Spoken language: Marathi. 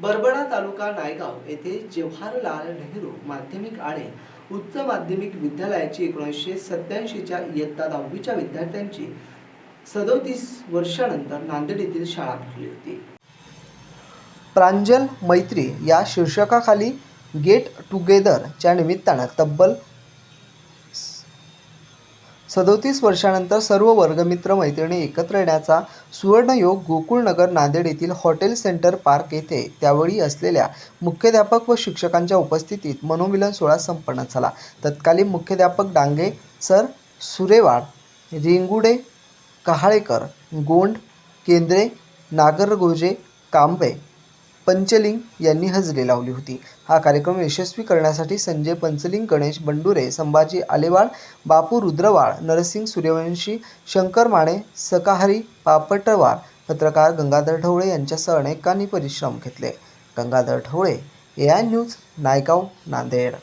बरबडा तालुका नायगाव येथे जवाहरलाल नेहरू माध्यमिक आणि उच्च माध्यमिक विद्यालयाची एकोणीसशे सत्याऐंशीच्या इयत्ता दहावीच्या विद्यार्थ्यांची सदोतीस वर्षानंतर नांदेड येथील शाळा भरली होती. प्रांजल मैत्री या शीर्षकाखाली गेट टुगेदरच्या निमित्तानं तब्बल सदोतीस वर्षानंतर सर्व वर्गमित्र मैत्रिणी एकत्र येण्याचा सुवर्णयोग गोकुळनगर नांदेड येथील हॉटेल सेंटर पार्क येथे त्यावेळी असलेल्या मुख्याध्यापक व शिक्षकांच्या उपस्थितीत मनोमिलन सोहळा संपन्न झाला. तत्कालीन मुख्याध्यापक डांगे सर सुरेवाड रिंगुडे कहाळेकर गोंड केंद्रे नागरगोजे कांबे पंचलिंग यांनी हजेरी लावली होती. हा कार्यक्रम यशस्वी करण्यासाठी संजय पंचलिंग गणेश बंडुरे संभाजी आलेवाड बापू रुद्रवाळ नरसिंग सूर्यवंशी शंकर माने सकाहरी पापटवार पत्रकार गंगाधर ढवळे यांच्यासह अनेकांनी परिश्रम घेतले. Gangadhar Dhawale A I news Naigaon Nanded.